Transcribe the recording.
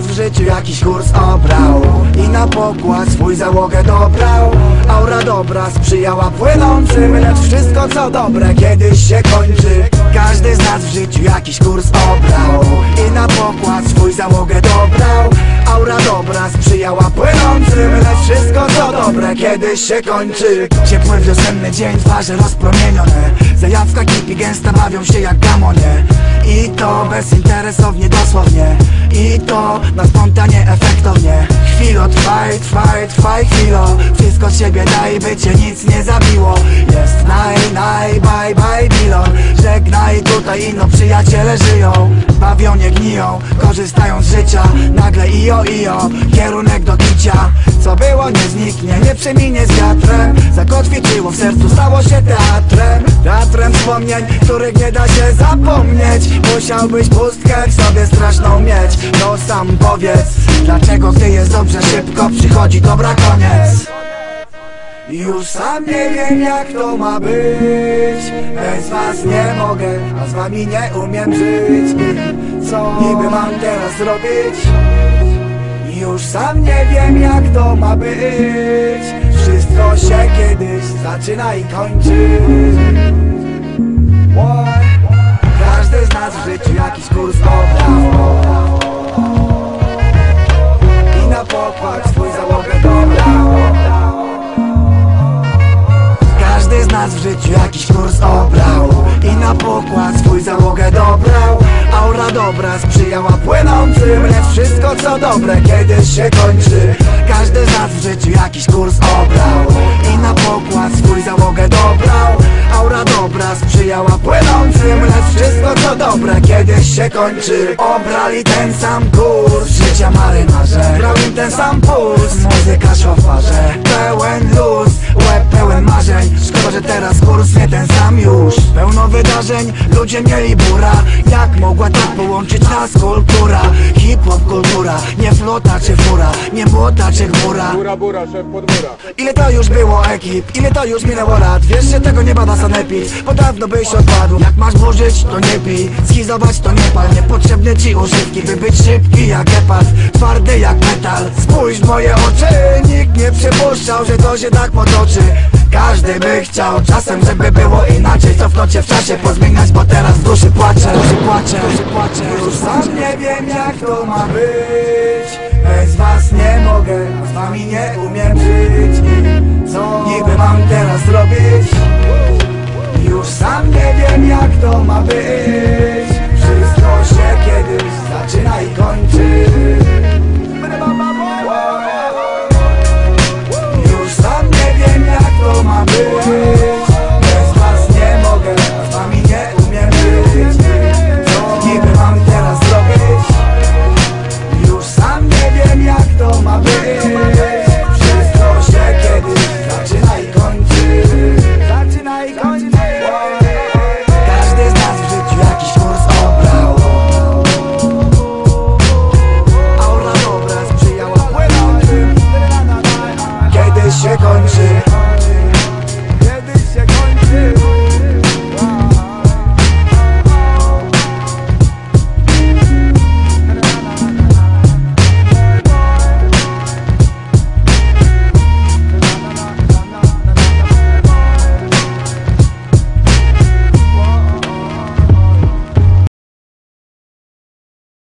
nas w życiu jakiś kurs obrał I na pokład swój załogę dobrał. Aura dobra sprzyjała płynącym Lecz wszystko co dobre kiedyś się kończy. Każdy z nas w życiu jakiś kurs obrał I na pokład swój załogę dobrał. Aura dobra sprzyjała płynącym Lecz wszystko co dobre kiedyś się kończy. Ciepły wiosenny dzień, twarze rozpromienione. Zajawka kipi gęsta bawią się jak gamonie I to bezinteresownie dosłownie. I to na spontanie efektownie. Chwilo trwaj, trwaj, trwaj chwilo. Wszystko z siebie daj, by cię nic nie zabiło. Jest naj, naj, bye, bye, bilon Żegnaj, tutaj ino przyjaciele żyją. Bawią, nie gniją, korzystają z życia. Nagle io, io, kierunek do kicia. Co było nie zniknie, nie przeminie z wiatrem Zakotwiczyło w sercu, stało się teatrem Teatrem wspomnień, których nie da się zapomnieć. Musiałbyś pustkę w sobie straszną mieć. To sam powiedz, dlaczego gdy jest dobrze szybko Przychodzi dobra koniec? Już sam nie wiem jak to ma być. Bez was nie mogę, a z wami nie umiem żyć. Co niby mam teraz zrobić? Już sam nie wiem jak to ma być Wszystko się kiedyś zaczyna i kończy. Każdy z nas w życiu jakiś kurs obrał I na pokład swój załogę dobrał każdy z nas w życiu jakiś kurs obrał. I na pokład swój załogę dobrał. Aura dobra sprzyjała płynącym Lecz wszystko co dobre kiedyś się kończy. Każdy z nas w życiu jakiś kurs obrał sprzyjała płynącym Lecz wszystko co dobre kiedyś się kończy. Obrali ten sam kurs Życia marynarze. Grał im ten sam puls Muzyka szofarze Pełen luz Łeb pełen marzeń. Szkoda, że teraz kurs nie ten sam już. Pełno wydarzeń, ludzie mieli bura. Jak mogła tak połączyć nas kultura. Hip-hop kultura, nie flota czy fura Nie młota czy chmura. Bura, bura, szef. Ile to już było ekip, ile to już minęło lat? Wiesz, że tego nie bada sanepid. Bo dawno byś odpadł. Jak masz burzyć, to nie pij Schizować to nie pal. Niepotrzebne ci używki, by być szybki jak gepard. Twardy jak metal. Spójrz w moje oczy. Nikt nie przypuszczał, że to się tak potoczy. Każdy by chciał czasem, żeby było inaczej. Cofnąć się w czasie, pozmieniać, bo teraz w duszy płaczę. Duszy płaczę, duszy płaczę Już sam nie wiem jak to ma być? Bez was nie mogę, a z wami nie umiem żyć. Co niby mam teraz zrobić? Już sam nie wiem jak to ma być shake